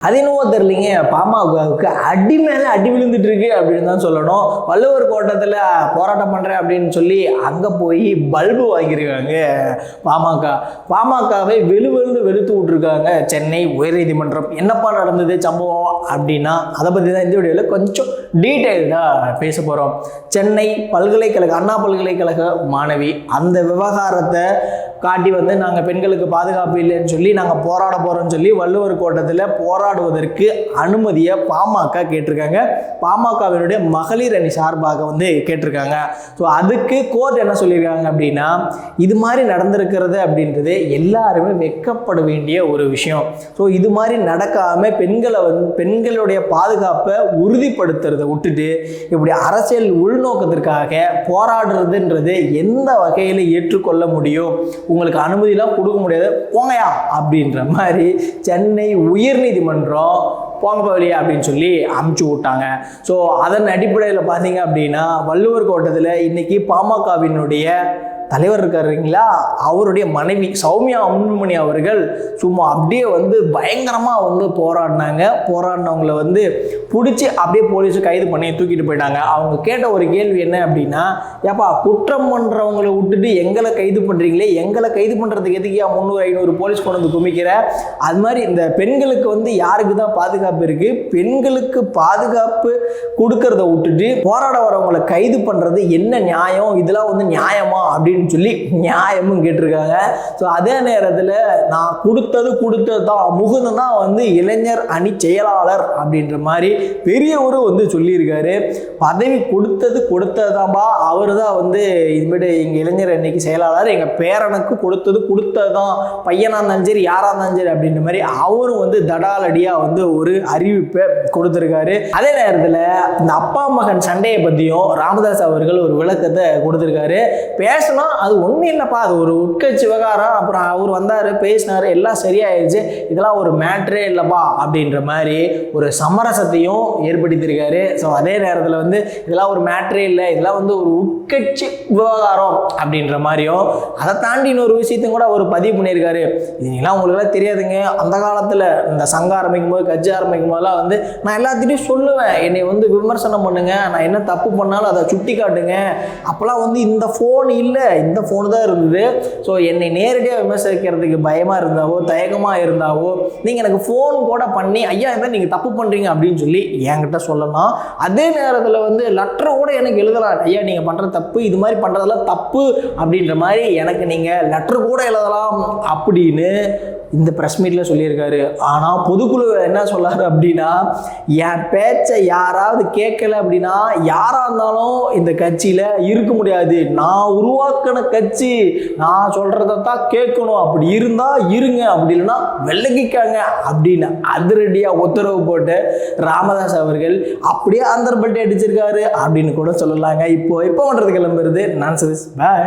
அது என்னவோ தெரிலிங்க பாமகவுக்கு அடி மேலே அடி விழுந்துட்டு இருக்கு அப்படின்னு தான் சொல்லணும். வள்ளுவர் கோட்டத்தில் போராட்டம் பண்ணுறேன் அப்படின்னு சொல்லி அங்கே போய் பல்பு வாங்கியிருக்காங்க பாமக. பாமகவை வெளுவெழுந்து வெளுத்து விட்ருக்காங்க சென்னை உயர்நீதிமன்றம். என்னப்பா நடந்தது சம்பவம் அப்படின்னா அதை பற்றி தான் இந்த வீடியோவில் கொஞ்சம் டீட்டெயில்டாக பேச போகிறோம் சென்னை பல்கலைக்கழக அண்ணா பல்கலைக்கழக மாணவி அந்த விவகாரத்தை காட்டி வந்து நாங்கள் பெண்களுக்கு பாதுகாப்பு இல்லைன்னு சொல்லி நாங்கள் போராட போகிறோம்னு சொல்லி வள்ளுவர் கோட்டத்தில் போராடுவதற்கு அனுமதியை பாமக கேட்டிருக்காங்க. பாமகவினுடைய மகளிர் அணி சார்பாக வந்து கேட்டிருக்காங்க. ஸோ அதுக்கு கோர்ட் என்ன சொல்லியிருக்காங்க அப்படின்னா இது மாதிரி நடந்திருக்கிறது அப்படின்றது எல்லாருமே வெட்கப்பட வேண்டிய ஒரு விஷயம். ஸோ இது மாதிரி நடக்காமல் பெண்களை வந்து பெண்களுடைய பாதுகாப்பை உறுதிப்படுத்துறதை விட்டுட்டு இப்படி அரசியல் உள்நோக்கத்திற்காக போராடுறதுன்றது எந்த வகையில் ஏற்றுக்கொள்ள முடியும்? உங்களுக்கு அனுமதிலாம் கொடுக்க முடியாது. போங்கயா அப்படின்ற மாதிரி சென்னை உயர்நீதிமன்றம் போங்க வெளியே அப்படின்னு சொல்லி அமுச்சு விட்டாங்க. ஸோ அதன் அடிப்படையில் பார்த்தீங்க அப்படின்னா வள்ளுவர் கோட்டத்தில் இன்னைக்கு பாமகவினுடைய தலைவர் இருக்காருங்களா? அவருடைய மனைவி சௌமியா அன்புமணி அவர்கள் சும்மா அப்படியே வந்து பயங்கரமாக வந்து போராடினாங்க. போராடினவங்களை வந்து பிடிச்சி அப்படியே போலீஸ் கைது பண்ணி தூக்கிட்டு போயிட்டாங்க. அவங்க கேட்ட ஒரு கேள்வி என்ன அப்படின்னா ஏப்பா குற்றம் பண்ணுறவங்களை விட்டுட்டு எங்களை கைது பண்ணுறீங்களே எங்களை கைது பண்ணுறதுக்கு எதுக்கு முந்நூறு ஐநூறு போலீஸ் கொண்டு வந்து குமிக்கிற? அது மாதிரி இந்த பெண்களுக்கு வந்து யாருக்கு தான் பாதுகாப்பு இருக்குது பெண்களுக்கு பாதுகாப்பு கொடுக்கறத விட்டுட்டு போராட வரவங்களை கைது பண்ணுறது என்ன நியாயம்? இதெல்லாம் வந்து நியாயமா? அப்படின்னு அப்படின்னு சொல்லி நியாயமும் கேட்டிருக்காங்க. ஸோ அதே நேரத்தில் நான் கொடுத்தது கொடுத்தது தான். முகுந்தன் தான் வந்து இளைஞர் அணி செயலாளர் அப்படின்ற மாதிரி பெரியவரும் வந்து சொல்லியிருக்காரு. பதவி கொடுத்தது கொடுத்தது தான்பா அவர் தான் வந்து இதுமாரி எங்கள் இளைஞர் அன்னைக்கு செயலாளர். எங்கள் பேரனுக்கு கொடுத்தது கொடுத்தது தான் பையனாக இருந்தாலும் சரி யாராக இருந்தாலும் சரி அப்படின்ற மாதிரி அவரும் வந்து தடாலடியாக வந்து ஒரு அறிவிப்பை கொடுத்துருக்காரு. அதே நேரத்தில் இந்த அப்பா மகன் சண்டையை பற்றியும் ராமதாஸ் அவர்கள் ஒரு விளக்கத்தை கொடுத்துருக்காரு. பேசினா அது ஒன்றும் இல்லைப்பா அது ஒரு உட்கட்சி விவகாரம். அப்புறம் அவர் வந்தார் பேசினார் எல்லாம் சரியாயிடுச்சு இதெல்லாம் ஒரு மேட்ரே இல்லைப்பா அப்படின்ற மாதிரி ஒரு சமரசத்தையும் ஏற்படுத்தியிருக்காரு. ஸோ அதே நேரத்தில் வந்து இதெல்லாம் ஒரு மேட்ரே இல்லை இதெல்லாம் வந்து ஒரு உட்கட்சி விவகாரம் அப்படின்ற மாதிரியும் அதை தாண்டி இன்னொரு விஷயத்தையும் கூட அவர் பதிவு பண்ணியிருக்காரு. இதெல்லாம் உங்களுக்குலாம் தெரியாதுங்க. அந்த காலத்தில் இந்த சங்கம் ஆரம்பிக்கும் போது கட்சி ஆரம்பிக்கும் போதெல்லாம் வந்து நான் எல்லாத்திட்டையும் சொல்லுவேன். என்னை வந்து விமர்சனம் பண்ணுங்க. நான் என்ன தப்பு பண்ணாலும் அதை சுட்டி காட்டுங்க அப்போல்லாம் வந்து இந்த ஃபோன் இல்லை இந்த ஃபோனு தான் இருந்தது. ஸோ என்னை நேரடியாக விமர்சிக்கிறதுக்கு பயமாக இருந்தாவோ தயக்கமாக இருந்தாவோ நீங்கள் எனக்கு ஃபோன் கூட பண்ணி ஐயா இந்த மாதிரி நீங்கள் தப்பு பண்ணுறீங்க அப்படின்னு சொல்லி என்கிட்ட சொல்லலாம். அதே நேரத்தில் வந்து லெட்டரை கூட எனக்கு எழுதலாம். ஐயா நீங்கள் பண்ணுற தப்பு இது மாதிரி பண்ணுறதெல்லாம் தப்பு அப்படின்ற மாதிரி எனக்கு நீங்கள் லெட்டர் கூட எழுதலாம் அப்படின்னு இந்த ப்ரெஸ் மீட்டில் சொல்லியிருக்காரு. ஆனால் பொதுக்குழு என்ன சொல்லாரு அப்படின்னா என் பேச்சை யாராவது கேட்கல அப்படின்னா யாராக இருந்தாலும் இந்த கட்சியில் இருக்க முடியாது. நான் உருவாக்கின கட்சி நான் சொல்கிறத தான் கேட்கணும். அப்படி இருந்தால் இருங்க. அப்படி இல்லைன்னா விலகிக்காங்க அப்படின்னு அதிரடியாக உத்தரவு போட்டு ராமதாஸ் அவர்கள் அப்படியே அந்தர்பட்டி அடிச்சிருக்காரு அப்படின்னு கூட சொல்லலாங்க. இப்போ இப்போ பண்ணுறது கிளம்புறது? நான் சதீஷ் பாய்